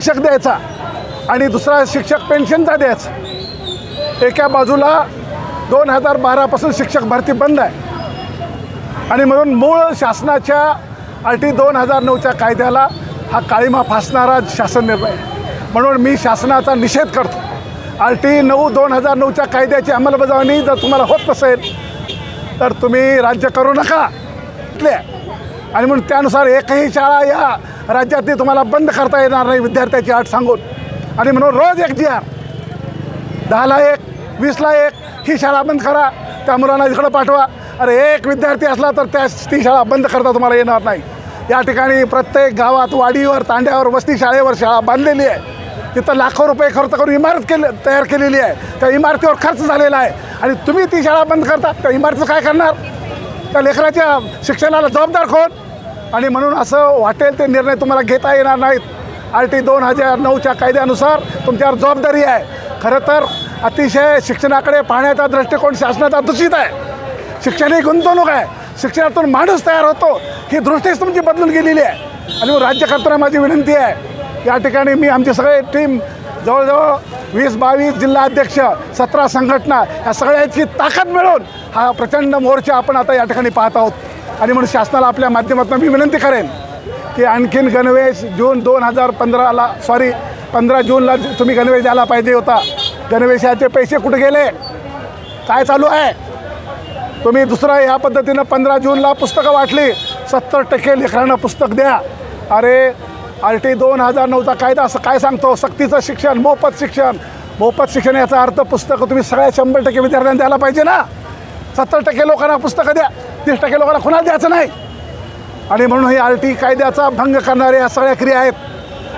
शिक्षक द्यायचा आणि दुसरा शिक्षक पेन्शनचा द्यायचा. एका बाजूला दोन हजार बारापासून शिक्षक भरती बंद आहे. आणि म्हणून मूळ शासनाच्या आर टी दोन हजार नऊच्या कायद्याला हा काळीमा फासणारा शासन निर्णय म्हणून मी शासनाचा निषेध करतो. आर टी नऊ दोन हजार नऊच्या कायद्याची अंमलबजावणी जर तुम्हाला होत नसेल तर तुम्ही राज्य करू नका. आणि म्हणून त्यानुसार एकही शाळा या राज्यात ते तुम्हाला बंद करता येणार नाही विद्यार्थ्याची अट सांगून. आणि म्हणून रोज एक जी आर. दहाला एक वीसला एक ही शाळा बंद करा. त्या मुलांना इकडं पाठवा. अरे एक विद्यार्थी असला तर त्या ती शाळा बंद करता तुम्हाला येणार नाही. या ठिकाणी प्रत्येक गावात वाडीवर तांड्यावर वस्ती शाळेवर शाळा बांधलेली आहे. तिथं लाखो रुपये खर्च करून इमारत केली तयार केलेली आहे. त्या इमारतीवर खर्च झालेला आहे. आणि तुम्ही ती शाळा बंद करता त्या इमारतीचं काय करणार? त्या लेकराच्या शिक्षणाला जबाबदार कोण? आणि म्हणून असं वाटेल ते निर्णय तुम्हाला घेता येणार नाहीत. आर टी दोन हजार नऊच्या कायद्यानुसार तुमच्यावर जबाबदारी आहे. खरं तर अतिशय शिक्षणाकडे पाहण्याचा दृष्टिकोन शासनाचा दूषित आहे. शिक्षण ही गुंतवणूक आहे. शिक्षणातून माणूस तयार होतो. ही दृष्टीच तुमची बदलून गेलेली आहे. आणि राज्यकर्त्यांना माझी विनंती आहे. या ठिकाणी मी आमची सगळे टीम जवळजवळ वीस बावीस जिल्हा अध्यक्ष सतरा संघटना या सगळ्याची ताकद मिळून हा प्रचंड मोर्चा आपण आता या ठिकाणी पाहत आहोत. आणि म्हणून शासनाला आपल्या माध्यमातून मी विनंती करेन की आणखीन गणवेश जून दोन हजार पंधराला सॉरी पंधरा जूनला तुम्ही गणवेश द्यायला पाहिजे होता. गणवेशाचे पैसे कुठे गेले? काय चालू आहे? तुम्ही दुसरा ह्या पद्धतीनं पंधरा जूनला पुस्तकं वाटली सत्तर टक्के लेकरांना पुस्तक द्या. अरे आर टी दोन हजार नऊचा कायदा असं काय सांगतो? सक्तीचं शिक्षण मोफत शिक्षण. मोफत शिक्षण याचा अर्थ पुस्तकं तुम्ही सगळ्या शंभर टक्के विद्यार्थ्यांना द्यायला पाहिजे ना? सत्तर टक्के लोकांना पुस्तकं द्या. तीस टक्के लोकांना कुणाला द्यायचं नाही. आणि म्हणून हे आर टी कायद्याचा भंग करणाऱ्या या सगळ्या क्रिया आहेत.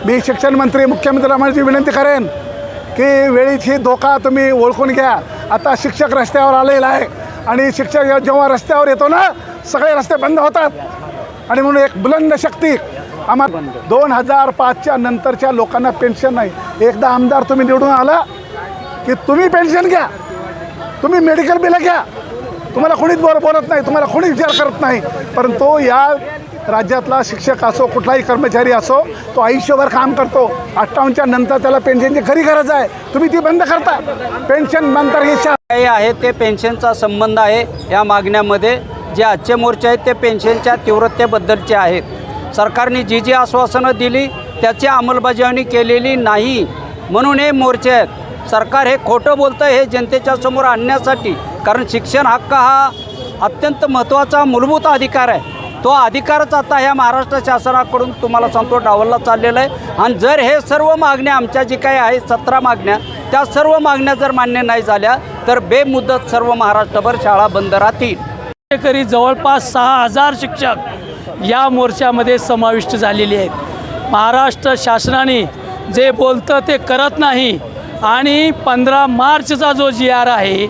मी शिक्षण मंत्री मुख्यमंत्री माझी विनंती करेन की वेळीची धोका तुम्ही ओळखून घ्या. आता शिक्षक रस्त्यावर आलेला आहे आणि शिक्षक जेव्हा रस्त्यावर येतो ना सगळे रस्ते बंद होतात. आणि म्हणून एक बुलंद शक्ती आम्हाला दोन हजार पाचच्या नंतरच्या लोकांना पेन्शन नाही. एकदा आमदार तुम्ही निवडून आला की तुम्ही पेन्शन घ्या. तुम्ही मेडिकल बिलं घ्या. तुम्हाला कोणीच बरं बोलत नाही तुम्हाला कोणी विचार करत नाही. परंतु या राज्यातला शिक्षक असो कुठलाही कर्मचारी असो तो आयुष्यभर काम करतो. अठ्ठावन्नच्या नंतर त्याला पेन्शनची खरी गरज आहे. तुम्ही ती बंद करता. पेन्शन नंतर ही काही आहे ते पेन्शनचा संबंध आहे या मागण्यामध्ये. जे आजचे मोर्चे आहेत ते पेन्शनच्या तीव्रतेबद्दलचे आहेत. सरकारने जी जी आश्वासनं दिली त्याची अंमलबजावणी केलेली नाही. म्हणून हे मोर्चे आहेत. सरकार हे खोटं बोलतं हे जनतेच्या समोर आणण्यासाठी. कारण शिक्षण हक्क हा अत्यंत महत्त्वाचा मूलभूत अधिकार आहे. तो अधिकारच आता ह्या महाराष्ट्र शासनाकडून तुम्हाला सांगतो डावलला चाललेला आहे. आणि जर हे सर्व मागण्या आमच्या जी काही आहेत सतरा मागण्या त्या सर्व मागण्या जर मान्य नाही झाल्या तर बेमुदत सर्व महाराष्ट्रभर शाळा बंद राहतील. शेतकरी जवळपास सहा हजार शिक्षक या मोर्चामध्ये समाविष्ट झालेले आहेत. महाराष्ट्र शासनाने जे बोलतं ते करत नाही. आणि पंधरा मार्चचा जो जी आर आहे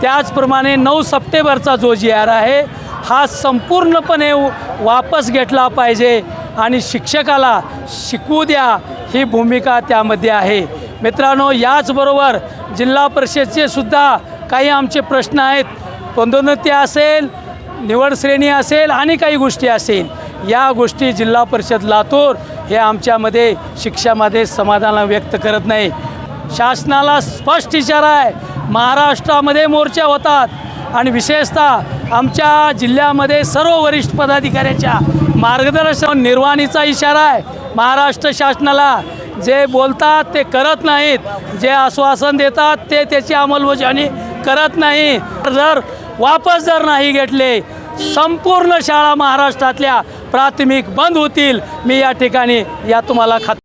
त्याचप्रमाणे नऊ सप्टेंबरचा जो जी आर आहे हा संपूर्णपणे वापस घेतला पाहिजे आणि शिक्षकाला शिकवू द्या ही भूमिका त्यामध्ये आहे. मित्रांनो याचबरोबर जिल्हा परिषदचे सुद्धा काही आमचे प्रश्न आहेत. पदोन्नती असेल निवड श्रेणी असेल आणि काही गोष्टी असेल या गोष्टी जिल्हा परिषद लातूर हे आमच्यामध्ये शिक्षामध्ये समाधान व्यक्त करत नाही. शासनाला स्पष्ट इशारा आहे. महाराष्ट्रामध्ये मोर्चा होतात. आणि विशेषतः आमच्या जिल्ह्यामध्ये सर्व वरिष्ठ पदाधिकाऱ्याच्या मार्गदर्शन निर्वाणीचा इशारा आहे. महाराष्ट्र शासनाला जे बोलतात ते करत नाहीत. जे आश्वासन देतात ते त्याची अंमलबजावणी करत नाही. जर वापस जर नाही घेतले संपूर्ण शाळा महाराष्ट्रातल्या प्राथमिक बंद होतील. मी या ठिकाणी या तुम्हाला खात